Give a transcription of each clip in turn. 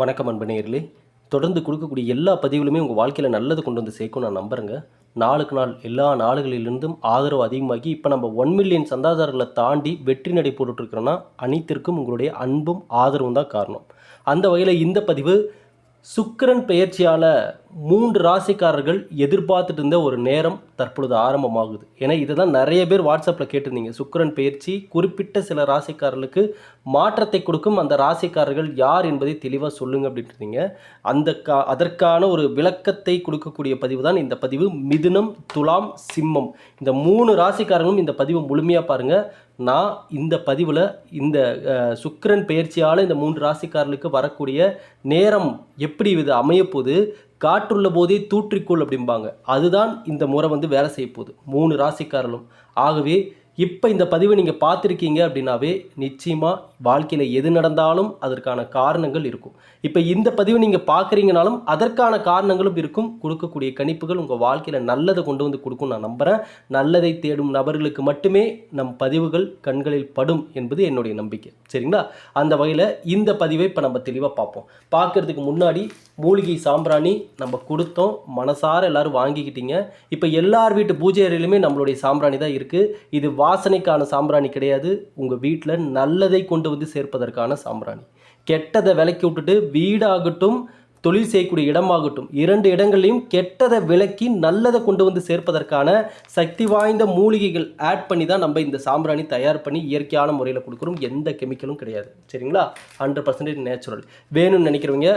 வணக்கம் அன்பு நேயர்களே. தொடர்ந்து கொடுக்கக்கூடிய எல்லா பதிவுகளுமே உங்கள் வாழ்க்கையில் நல்லது கொண்டு வந்து சேர்க்கும் நான் நம்புறேங்க. நாளுக்கு நாள் எல்லா நாடுகளிலிருந்தும் ஆதரவு அதிகமாகி இப்போ நம்ம ஒன் மில்லியன் சந்தாதாரர்களை தாண்டி வெற்றி நடை போட்டுட்ருக்கிறோன்னா அனைத்திற்கும் உங்களுடைய அன்பும் ஆதரவும் தான் காரணம். அந்த வகையில் இந்த பதிவு சுக்கரன் பெயர்ச்சியால் மூன்று ராசிக்காரர்கள் எதிர்பார்த்துட்டு இருந்த ஒரு நேரம் தற்பொழுது ஆரம்பமாகுது. ஏன்னா இதை தான் நிறைய பேர் வாட்ஸ்அப்பில் கேட்டிருந்தீங்க. சுக்கரன் பெயர்ச்சி குறிப்பிட்ட சில ராசிக்காரர்களுக்கு மாற்றத்தை கொடுக்கும் அந்த ராசிக்காரர்கள் யார் என்பதை தெளிவாக சொல்லுங்கள் அப்படின்ட்டு இருந்தீங்க அந்த கா அதற்கான ஒரு விளக்கத்தை கொடுக்கக்கூடிய பதிவு தான் இந்த பதிவு. மிதுனம் துலாம் சிம்மம். இந்த மூணு ராசிக்காரங்களும் இந்த பதிவை முழுமையாக பாருங்கள் நான் இந்த பதிவில் இந்த சுக்கரன் பயிற்சியால் பெயர்ச்சியால் இந்த மூன்று ராசிக்காரர்களுக்கு வரக்கூடிய நேரம் எப்படி இது அமையப்போகுது காற்றுள்ள போதே தூற்றிக்கொள் அப்படிம்பாங்க. அதுதான் இந்த முறை வந்து வேலை செய்ய போகுது. மூணு ராசிக்காரர்களும். ஆகவே இப்போ இந்த பதிவை நீங்கள் பார்த்துருக்கீங்க அப்படின்னாவே நிச்சயமாக வாழ்க்கையில் எது நடந்தாலும் அதற்கான காரணங்கள் இருக்கும். இப்போ இந்த பதிவு நீங்கள் பார்க்குறீங்கனாலும் அதற்கான காரணங்களும் இருக்கும். கொடுக்கக்கூடிய கணிப்புகள் உங்கள் வாழ்க்கையில் நல்லதை கொண்டு வந்து கொடுக்கும் நான் நம்புகிறேன் நல்லதை தேடும் நபர்களுக்கு மட்டுமே நம் பதிவுகள் கண்களில் படும் என்பது என்னுடைய நம்பிக்கை. சரிங்களா? அந்த வகையில் இந்த பதிவை இப்போ நம்ம தெளிவாக பார்ப்போம். பார்க்கறதுக்கு முன்னாடி மூலிகை சாம்பிராணி நம்ம கொடுத்தோம். மனசார எல்லாரும் வாங்கிக்கிட்டீங்க. இப்போ எல்லார் வீட்டு பூஜை அறையிலுமே நம்மளுடைய சாம்பிராணி தான் இருக்குது இது வாசனைக்கான சாம்பிராணி கிடையாது. உங்கள் வீட்டில் நல்லதை கொண்டு வந்து சேர்ப்பதற்கான சாம்பிராணி. கெட்டதை விலைக்கு விட்டுட்டு வீடாகட்டும் தொழில் செய்யக்கூடிய இடமாகட்டும் இரண்டு இடங்களையும் கெட்டதை விலக்கி நல்லதை கொண்டு வந்து சேர்ப்பதற்கான சக்தி வாய்ந்த மூலிகைகள் ஆட் பண்ணி தான் நம்ம இந்த சாம்பிராணி தயார் பண்ணி இயற்கையான முறையில் கொடுக்குறோம். எந்த கெமிக்கலும் கிடையாது. சரிங்களா? ஹண்ட்ரட் பர்சன்டேஜ் நேச்சுரல் வேணும்னு நினைக்கிறவங்க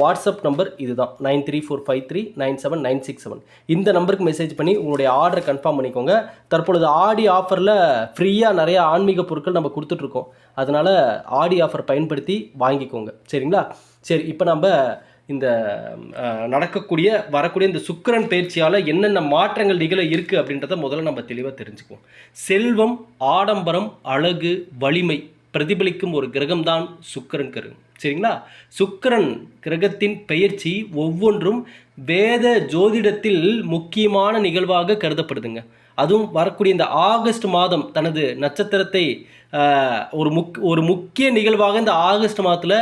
வாட்ஸ்அப் நம்பர் இதுதான். Nine three four five three nine seven nine six seven. இந்த நம்பருக்கு மெசேஜ் பண்ணி உங்களுடைய ஆர்டரை கன்ஃபார்ம் பண்ணிக்கோங்க. தற்பொழுது ஆடி ஆஃபரில் ஃப்ரீயாக நிறைய ஆன்மீக பொருட்கள் நம்ம கொடுத்துட்ருக்கோம் அதனால் ஆடி ஆஃபர் பயன்படுத்தி வாங்கிக்கோங்க. சரிங்களா? சரி இப்போ நம்ம இந்த நடக்கக்கூடிய வரக்கூடிய இந்த சுக்கிரன் பயிற்சியால் என்னென்ன மாற்றங்கள் நிகழ இருக்குது அப்படின்றத முதல்ல நம்ம தெளிவாக தெரிஞ்சுக்குவோம். செல்வம் ஆடம்பரம் அழகு வலிமை பிரதிபலிக்கும் ஒரு கிரகம்தான் சுக்கிரன் கிரகம். சரிங்களா? சுக்கரன் கிரகத்தின் பெயர்ச்சி ஒவ்வொன்றும் வேத ஜோதிடத்தில் முக்கியமான நிகழ்வாக கருதப்படுதுங்க. அதுவும் வரக்கூடிய இந்த ஆகஸ்ட் மாதம் தனது நட்சத்திரத்தை ஒரு முக் ஒரு முக்கிய நிகழ்வாக இந்த ஆகஸ்ட் மாதத்தில்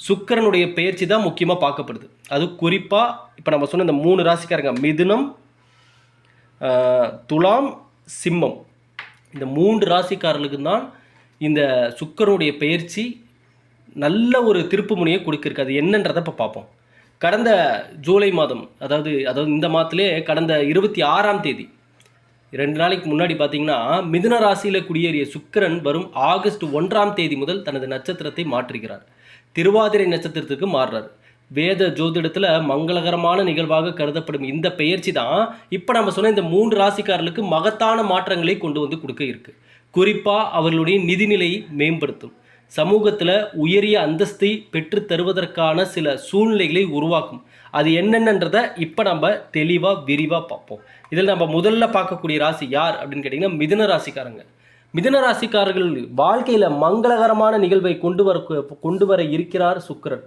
சுக்கிரனுடைய பெயர்ச்சி தான் முக்கியமாக பார்க்கப்படுது. அது குறிப்பாக இப்போ நம்ம சொன்ன இந்த மூணு ராசிக்காரங்க மிதுனம் துலாம் சிம்மம். இந்த மூன்று ராசிக்காரர்களுக்கு தான் இந்த சுக்கிரனுடைய பெயர்ச்சி நல்ல ஒரு திருப்பு முனையை கொடுக்கிருக்கு. அது என்னன்றதை இப்போ பார்ப்போம். கடந்த ஜூலை மாதம் அதாவது அதாவது இந்த மாதத்திலே கடந்த இருபத்தி ஆறாம் தேதி ரெண்டு நாளைக்கு முன்னாடி பார்த்தீங்கன்னா மிதுன ராசியில் குடியேறிய சுக்கிரன் வரும் ஆகஸ்ட் ஒன்றாம் தேதி முதல் தனது நட்சத்திரத்தை மாற்றுகிறார். திருவாதிரை நட்சத்திரத்துக்கு மாறுறார். வேத ஜோதிடத்தில் மங்களகரமான நிகழ்வாக கருதப்படும் இந்த பெயர்ச்சி தான் இப்போ நம்ம சொன்ன இந்த மூன்று ராசிக்காரர்களுக்கு மகத்தான மாற்றங்களை கொண்டு வந்து கொடுக்க இருக்கு. குறிப்பாக அவர்களுடைய நிதிநிலையை மேம்படுத்தும். சமூகத்தில் உயரிய அந்தஸ்தை பெற்றுத் தருவதற்கான சில சூழ்நிலைகளை உருவாக்கும். அது என்னென்னன்றதை இப்போ நம்ம தெளிவாக விரிவாக பார்ப்போம். இதில் நம்ம முதல்ல பார்க்கக்கூடிய ராசி யார் அப்படின்னு கேட்டிங்கன்னா மிதுன ராசிக்காரங்க. மிதுன ராசிக்காரர்கள் வாழ்க்கையில் மங்களகரமான நிகழ்வை கொண்டு வர கொண்டு வர இருக்கிறார் சுக்கரன்.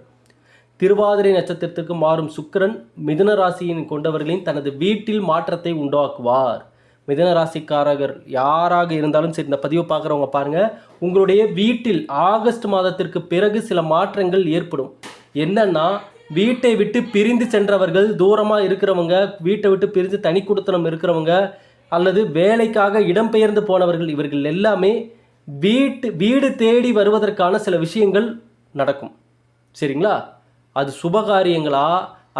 திருவாதிரை நட்சத்திரத்துக்கு மாறும் சுக்கிரன் மிதுன ராசியின் கொண்டவர்களின் தனது வீட்டில் மாற்றத்தை உண்டாக்குவார். மிதன ராசிக்காரகர் யாராக இருந்தாலும் சரி இந்த பதிவை பார்க்குறவங்க பாருங்கள் உங்களுடைய வீட்டில் ஆகஸ்ட் மாதத்திற்கு பிறகு சில மாற்றங்கள் ஏற்படும். என்னன்னா வீட்டை விட்டு பிரிந்து சென்றவர்கள் தூரமாக இருக்கிறவங்க வீட்டை விட்டு பிரிந்து தனி குடுத்தனம் இருக்கிறவங்க அல்லது வேலைக்காக இடம்பெயர்ந்து போனவர்கள் இவர்கள் எல்லாமே வீட்டு வீடு தேடி வருவதற்கான சில விஷயங்கள் நடக்கும். சரிங்களா? அது சுபகாரியங்களா?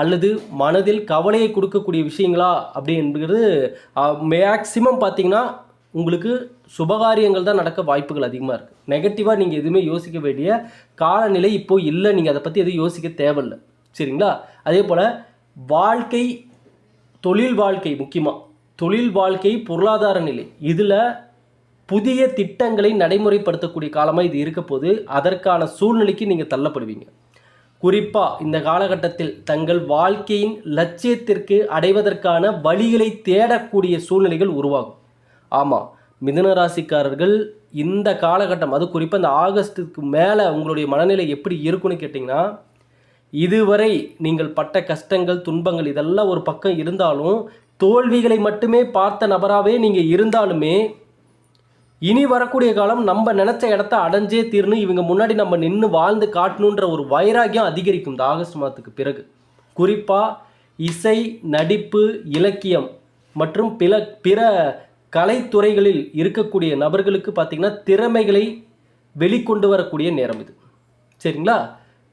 அல்லது மனதில் கவலையை கொடுக்கக்கூடிய விஷயங்களா? அப்படிங்கிறது மேக்சிமம் பார்த்தீங்கன்னா உங்களுக்கு சுபகாரியங்கள் தான் நடக்க வாய்ப்புகள் அதிகமாக இருக்குது நெகட்டிவாக நீங்கள் எதுவுமே யோசிக்க வேண்டிய காலநிலை இப்போது இல்லை. நீங்கள் அதை பற்றி எதுவும் யோசிக்க தேவையில்லை. சரிங்களா? அதே போல் வாழ்க்கை தொழில் வாழ்க்கை முக்கியமாக தொழில் வாழ்க்கை பொருளாதார நிலை. இதில் புதிய திட்டங்களை நடைமுறைப்படுத்தக்கூடிய காலமாக இது இருக்க போது அதற்கான சூழ்நிலைக்கு நீங்கள் தள்ளப்படுவீங்க. குறிப்பாக இந்த காலகட்டத்தில் தங்கள் வாழ்க்கையின் லட்சியத்திற்கு அடைவதற்கான வழிகளை தேடக்கூடிய சூழ்நிலைகள் உருவாகும். ஆமாம் மிதனராசிக்காரர்கள் இந்த காலகட்டம் அது குறிப்பாக இந்த ஆகஸ்ட்டுக்கு மேலே உங்களுடைய மனநிலை எப்படி இருக்குன்னு கேட்டிங்கன்னா இதுவரை நீங்கள் பட்ட கஷ்டங்கள் துன்பங்கள் இதெல்லாம் ஒரு பக்கம் இருந்தாலும் தோல்விகளை மட்டுமே பார்த்த நபராகவே நீங்கள் இருந்தாலுமே இனி வரக்கூடிய காலம் நம்ம நினச்ச இடத்த அடைஞ்சே தீரணும் இவங்க முன்னாடி நம்ம நின்று வாழ்ந்து காட்டணுன்ற ஒரு வைராகியம் அதிகரிக்கும் இந்த ஆகஸ்ட் மாதத்துக்கு பிறகு. குறிப்பாக இசை நடிப்பு இலக்கியம் மற்றும் பிற பிற கலைத்துறைகளில் இருக்கக்கூடிய நபர்களுக்கு பார்த்திங்கன்னா திறமைகளை வெளிக்கொண்டு வரக்கூடிய நேரம் இது. சரிங்களா?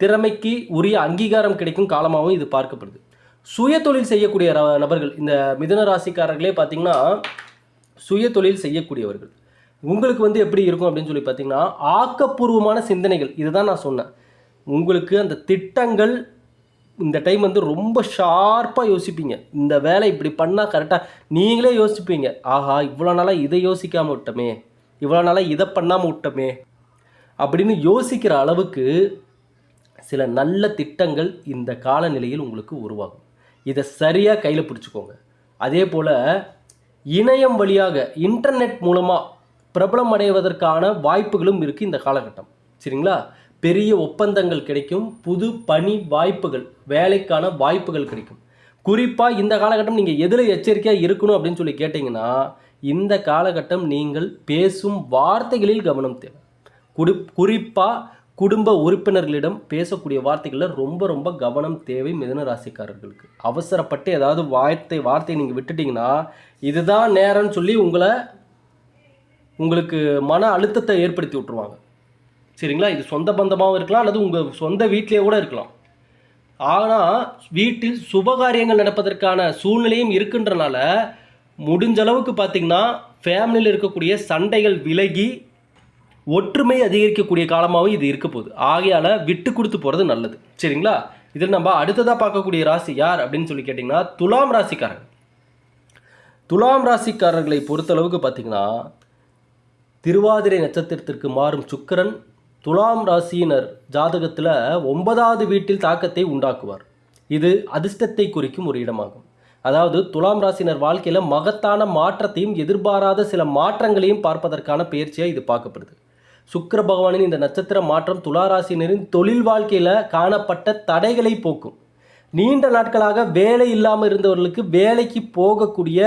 திறமைக்கு உரிய அங்கீகாரம் கிடைக்கும் காலமாகவும் இது பார்க்கப்படுது. சுய தொழில் செய்யக்கூடிய நபர்கள் இந்த மிதன ராசிக்காரர்களே பார்த்திங்கன்னா சுய தொழில் செய்யக்கூடியவர்கள். உங்களுக்கு வந்து எப்படி இருக்கும் அப்படின்னு சொல்லி பார்த்தீங்கன்னா ஆக்கப்பூர்வமான சிந்தனைகள் இதுதான் நான் சொன்னேன். உங்களுக்கு அந்த திட்டங்கள் இந்த டைம் வந்து ரொம்ப ஷார்ப்பாக யோசிப்பீங்க. இந்த வேலை இப்படி பண்ணால் கரெக்டாக நீங்களே யோசிப்பீங்க. ஆஹா இவ்வளோ நாளாக இதை யோசிக்காமல் விட்டோமே. இவ்வளோ நாளாக இதை பண்ணாமல் விட்டோமே. அப்படின்னு யோசிக்கிற அளவுக்கு சில நல்ல திட்டங்கள் இந்த காலநிலையில் உங்களுக்கு உருவாகும். இதை சரியாக கையில் பிடிச்சிக்கோங்க. அதே போல் இணையம் வழியாக இன்டர்நெட் மூலமாக பிரபலம் அடைவதற்கான வாய்ப்புகளும் இருக்குது இந்த காலகட்டம். சரிங்களா? பெரிய ஒப்பந்தங்கள் கிடைக்கும் புது பணி வாய்ப்புகள் வேலைக்கான வாய்ப்புகள் கிடைக்கும். குறிப்பாக இந்த காலகட்டம் நீங்கள் எதில் எச்சரிக்கையாக இருக்கணும் அப்படின்னு சொல்லி கேட்டிங்கன்னா இந்த காலகட்டம் நீங்கள் பேசும் வார்த்தைகளில் கவனம் தேவை. குறிப் குறிப்பாக குடும்ப உறுப்பினர்களிடம் பேசக்கூடிய வார்த்தைகளில் ரொம்ப ரொம்ப கவனம் தேவை மிதன ராசிக்காரர்களுக்கு. அவசரப்பட்டு ஏதாவது வார்த்தை வார்த்தையை நீங்கள் விட்டுட்டீங்கன்னா இதுதான் நேரம்னு சொல்லி உங்களை உங்களுக்கு மன அழுத்தத்தை ஏற்படுத்தி விட்ருவாங்க சரிங்களா? இது சொந்த பந்தமாகவும் இருக்கலாம் அல்லது உங்கள் சொந்த வீட்டிலேயே கூட இருக்கலாம். ஆனால் வீட்டில் சுபகாரியங்கள் நடப்பதற்கான சூழ்நிலையும் இருக்குன்றனால முடிஞ்ச அளவுக்கு பார்த்தீங்கன்னா ஃபேமிலியில் இருக்கக்கூடிய சண்டைகள் விலகி ஒற்றுமை அதிகரிக்கக்கூடிய காலமாகவும் இது இருக்க போகுது. ஆகையால் விட்டு கொடுத்து போகிறது நல்லது. சரிங்களா? இதில் நம்ம அடுத்ததாக பார்க்கக்கூடிய ராசி யார் அப்படின்னு சொல்லி கேட்டிங்கன்னா துலாம் ராசிக்காரங்க துலாம் ராசிக்காரர்களை பொறுத்தளவுக்கு பார்த்தீங்கன்னா திருவாதிரை நட்சத்திரத்திற்கு மாறும் சுக்கிரன் துலாம் ராசியினர் ஜாதகத்தில் ஒன்பதாவது வீட்டில் தாக்கத்தை உண்டாக்குவார். இது அதிர்ஷ்டத்தை குறிக்கும் ஒரு இடமாகும். அதாவது துலாம் ராசினர் வாழ்க்கையில் மகத்தான மாற்றத்தையும் எதிர்பாராத சில மாற்றங்களையும் பார்ப்பதற்கான பயிற்சியாக இது பார்க்கப்படுது. சுக்கர பகவானின் இந்த நட்சத்திர மாற்றம் துளாராசினரின் தொழில் வாழ்க்கையில் காணப்பட்ட தடைகளை போக்கும். நீண்ட நாட்களாக வேலை இல்லாமல் இருந்தவர்களுக்கு வேலைக்கு போகக்கூடிய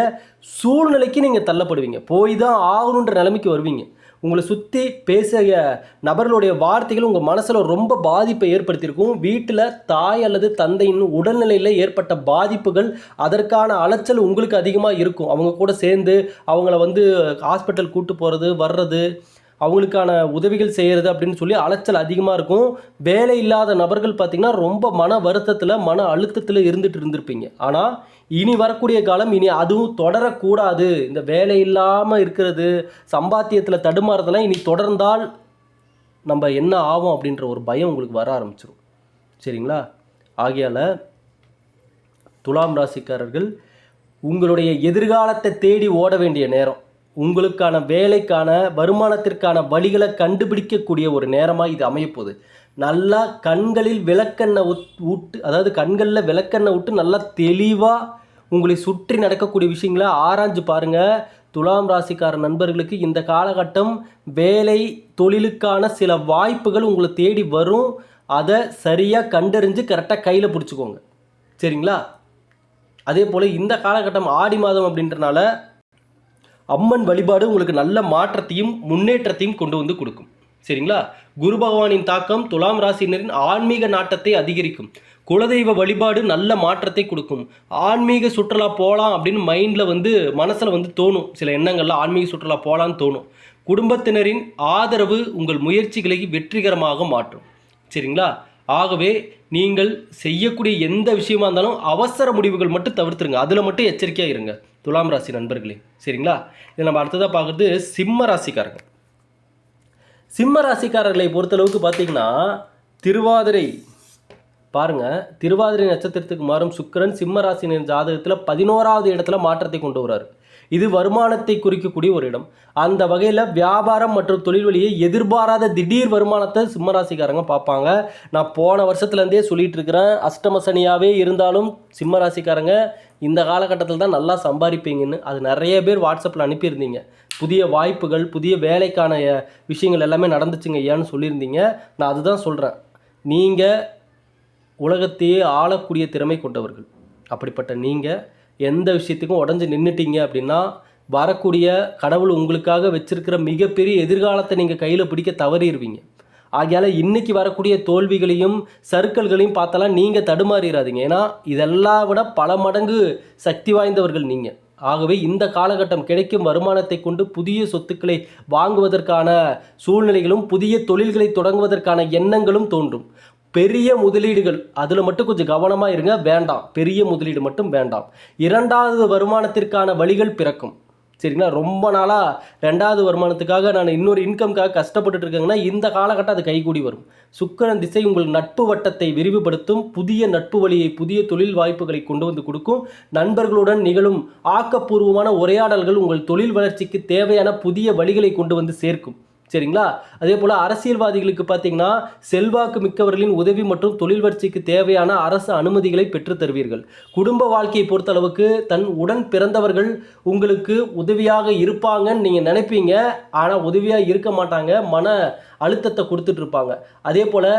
சூழ்நிலைக்கு நீங்கள் தள்ளப்படுவீங்க. போய் தான் ஆகணுன்ற நிலைமைக்கு வருவீங்க. உங்களை சுற்றி பேசிய நபர்களுடைய வார்த்தைகள் உங்கள் மனசில் ரொம்ப பாதிப்பை ஏற்படுத்தியிருக்கும். வீட்டில் தாய் அல்லது தந்தையின் உடல்நிலையில் ஏற்பட்ட பாதிப்புகள் அதற்கான அலைச்சல் உங்களுக்கு அதிகமாக இருக்கும். அவங்க கூட சேர்ந்து அவங்கள வந்து ஹாஸ்பிட்டல் கூட்டு போகிறது வர்றது அவங்களுக்கான உதவிகள் செய்கிறது அப்படின்னு சொல்லி அலைச்சல் அதிகமாக இருக்கும். வேலை இல்லாத நபர்கள் பார்த்திங்கன்னா ரொம்ப மன வருத்தத்தில் மன அழுத்தத்தில் இருந்துட்டு இருந்திருப்பீங்க. ஆனால் இனி வரக்கூடிய காலம் இனி அதுவும் தொடரக்கூடாது. இந்த வேலை இல்லாமல் இருக்கிறது சம்பாத்தியத்தில் தடுமாறுறதெல்லாம் இனி தொடர்ந்தால் நம்ம என்ன ஆகும் அப்படின்ற ஒரு பயம் உங்களுக்கு வர ஆரம்பிச்சிடும் சரிங்களா? ஆகையால் துலாம் ராசிக்காரர்கள் உங்களுடைய எதிர்காலத்தை தேடி ஓட வேண்டிய நேரம். உங்களுக்கான வேலைக்கான வருமானத்திற்கான வழிகளை கண்டுபிடிக்கக்கூடிய ஒரு நேரமாக இது அமையப்போகுது. நல்லா கண்களில் விளக்கெண்ணெய் விட்டு அதாவது கண்களில் விளக்கெண்ணெய் விட்டு நல்லா தெளிவாக உங்களை சுற்றி நடக்கக்கூடிய விஷயங்களை ஆராய்ஞ்சு பாருங்கள் துலாம் ராசிக்கார நண்பர்களுக்கு இந்த காலகட்டம் வேலை தொழிலுக்கான சில வாய்ப்புகள் உங்களை தேடி வரும். அதை சரியாக கண்டறிஞ்சு கரெக்டாக கையில் பிடிச்சிக்கோங்க. சரிங்களா? அதே போல் இந்த காலகட்டம் ஆடி மாதம் அப்படின்றனால அம்மன் வழிபாடு உங்களுக்கு நல்ல மாற்றத்தையும் முன்னேற்றத்தையும் கொண்டு வந்து கொடுக்கும். சரிங்களா? குரு பகவானின் தாக்கம் துலாம் ராசினரின் ஆன்மீக நாட்டத்தை அதிகரிக்கும். குலதெய்வ வழிபாடு நல்ல மாற்றத்தை கொடுக்கும். ஆன்மீக சுற்றுலா போகலாம் அப்படின்னு மைண்டில் வந்து மனசில் வந்து தோணும். சில எண்ணங்களில் ஆன்மீக சுற்றுலா போகலான்னு தோணும். குடும்பத்தினரின் ஆதரவு உங்கள் முயற்சிகளை வெற்றிகரமாக மாற்றும். சரிங்களா? ஆகவே நீங்கள் செய்யக்கூடிய எந்த விஷயமா இருந்தாலும் அவசர முடிவுகள் மட்டும் தவிர்த்துருங்க. அதில் மட்டும் எச்சரிக்கையாக இருங்க. துலாம் ராசி நண்பர்களே சரிங்களா? இதை நம்ம அடுத்ததாக பார்க்குறது சிம்ம ராசிக்காரங்க சிம்ம ராசிக்காரர்களை பொறுத்தளவுக்கு பார்த்தீங்கன்னா திருவாதிரை பாருங்கள் திருவாதிரை நட்சத்திரத்துக்கு மாறும் சுக்கிரன் சிம்ம ராசி ஜாதகத்தில் பதினோராவது இடத்துல மாற்றத்தை கொண்டு வராரு இது வருமானத்தை குறிக்கக்கூடிய ஒரு இடம். அந்த வகையில் வியாபாரம் மற்றும் தொழில் வழியை எதிர்பாராத திடீர் வருமானத்தை சிம்மராசிக்காரங்க பார்ப்பாங்க. நான் போன வருஷத்துலேருந்தே சொல்லிட்டு இருக்கிறேன் அஷ்டம சனியாகவே இருந்தாலும் சிம்மராசிக்காரங்க இந்த காலகட்டத்தில் தான் நல்லா சம்பாதிப்பீங்கன்னு அது நிறைய பேர் வாட்ஸ்அப்பில் அனுப்பியிருந்தீங்க. புதிய வாய்ப்புகள் புதிய வேலைக்கான விஷயங்கள் எல்லாமே நடந்துச்சுங்க ஐயான்னு சொல்லியிருந்தீங்க. நான் அதுதான் சொல்கிறேன் நீங்கள் உலகத்தையே ஆளக்கூடிய திறமை கொண்டவர்கள். அப்படிப்பட்ட நீங்கள் எந்த விஷயத்துக்கும் உடஞ்சி நின்றுட்டீங்க அப்படின்னா வரக்கூடிய கடவுள் உங்களுக்காக வச்சிருக்கிற மிகப்பெரிய எதிர்காலத்தை நீங்கள் கையில் பிடிக்க தவறிடுவீங்க ஆகையால் இன்றைக்கி வரக்கூடிய தோல்விகளையும் சர்க்கல்களையும் பார்த்தாலாம் நீங்கள் தடுமாறிடாதீங்க ஏன்னா இதெல்லாம் விட பல மடங்கு சக்தி வாய்ந்தவர்கள் நீங்கள் ஆகவே இந்த காலகட்டம் கிடைக்கும் வருமானத்தை கொண்டு புதிய சொத்துக்களை வாங்குவதற்கான சூழ்நிலைகளும் புதிய தொழில்களை தொடங்குவதற்கான எண்ணங்களும் தோன்றும். பெரிய முதலீடுகள். அதில் மட்டும் கொஞ்சம் கவனமாக இருங்க. வேண்டாம். பெரிய முதலீடு மட்டும் வேண்டாம். இரண்டாவது வருமானத்திற்கான வழிகள் பிறக்கும். சரிங்களா? ரொம்ப நாளாக ரெண்டாவது வருமானத்துக்காக நான் இன்னொரு இன்கம்க்காக கஷ்டப்பட்டுட்டு இருக்கேங்கன்னா இந்த காலகட்டம் அது கைகூடி வரும். சுக்கரன் திசை உங்கள் நட்பு வட்டத்தை விரிவுபடுத்தும். புதிய நட்பு வழியை புதிய தொழில் வாய்ப்புகளை கொண்டு வந்து கொடுக்கும். நண்பர்களுடன் நிகழும் ஆக்கப்பூர்வமான உரையாடல்கள் உங்கள் தொழில் வளர்ச்சிக்கு தேவையான புதிய வழிகளை கொண்டு வந்து சேர்க்கும். சரிங்களா? அதே போல் அரசியல்வாதிகளுக்கு பார்த்தீங்கன்னா செல்வாக்கு மிக்கவர்களின் உதவி மற்றும் தொழில் வளர்ச்சிக்கு தேவையான அரசு அனுமதிகளை பெற்றுத் தருவீர்கள். குடும்ப வாழ்க்கையை பொறுத்தளவுக்கு தன் உடன் பிறந்தவர்கள் உங்களுக்கு உதவியாக இருப்பாங்கன்னு நீங்கள் நினைப்பீங்க. ஆனால் உதவியாக இருக்க மாட்டாங்க. மன அழுத்தத்தை கொடுத்துட்டு இருப்பாங்க. அதே போல்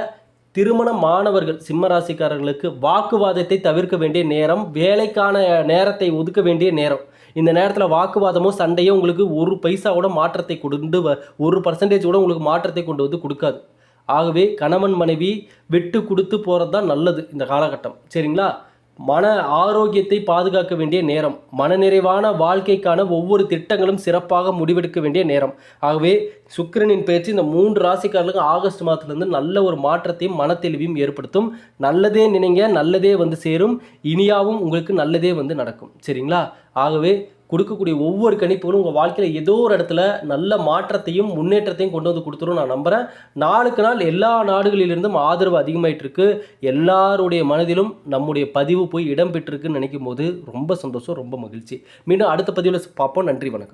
திருமண மாணவர்கள் சிம்ம ராசிக்காரர்களுக்கு வாக்குவாதத்தை தவிர்க்க வேண்டிய நேரம் வேலைக்கான நேரத்தை ஒதுக்க வேண்டிய நேரம். இந்த நேரத்தில் வாக்குவாதமோ சண்டையோ உங்களுக்கு ஒரு பைசா கூட மாற்றத்தை கொண்டு வ- ஒரு பர்சன்டேஜ் கூட உங்களுக்கு மாற்றத்தை கொண்டு வந்து கொடுக்காது. ஆகவே கணவன் மனைவி விட்டு கொடுத்து போகிறது தான் நல்லது இந்த காலகட்டம். சரிங்களா? மன ஆரோக்கியத்தை பாதுகாக்க வேண்டிய நேரம். மனநிறைவான வாழ்க்கைக்கான ஒவ்வொரு திட்டங்களும் சிறப்பாக முடிவெடுக்க வேண்டிய நேரம். ஆகவே சுக்கிரனின் பேச்சு இந்த மூன்று ராசிக்காரர்களுக்கு ஆகஸ்ட் மாதத்துலேருந்து நல்ல ஒரு மாற்றத்தையும் மனத்தெளிவையும் ஏற்படுத்தும். நல்லதே நினைங்க நல்லதே வந்து சேரும். இனியாவும் உங்களுக்கு நல்லதே வந்து நடக்கும். சரிங்களா? ஆகவே கொடுக்கக்கூடிய ஒவ்வொரு கணிப்புகளும் உங்கள் வாழ்க்கையில் ஏதோ ஒரு இடத்துல நல்ல மாற்றத்தையும் முன்னேற்றத்தையும் கொண்டு வந்து கொடுத்துரும் நான் நம்புகிறேன் நாளுக்கு நாள் எல்லா நாடுகளிலிருந்தும் ஆதரவு அதிகமாயிட்டு இருக்கு எல்லாருடைய மனதிலும் நம்முடைய பதிவு போய் இடம் பெற்றிருக்குன்னு நினைக்கும் போது ரொம்ப சந்தோஷம் ரொம்ப மகிழ்ச்சி. மீண்டும் அடுத்த பதிவில் பார்ப்போம். நன்றி வணக்கம்.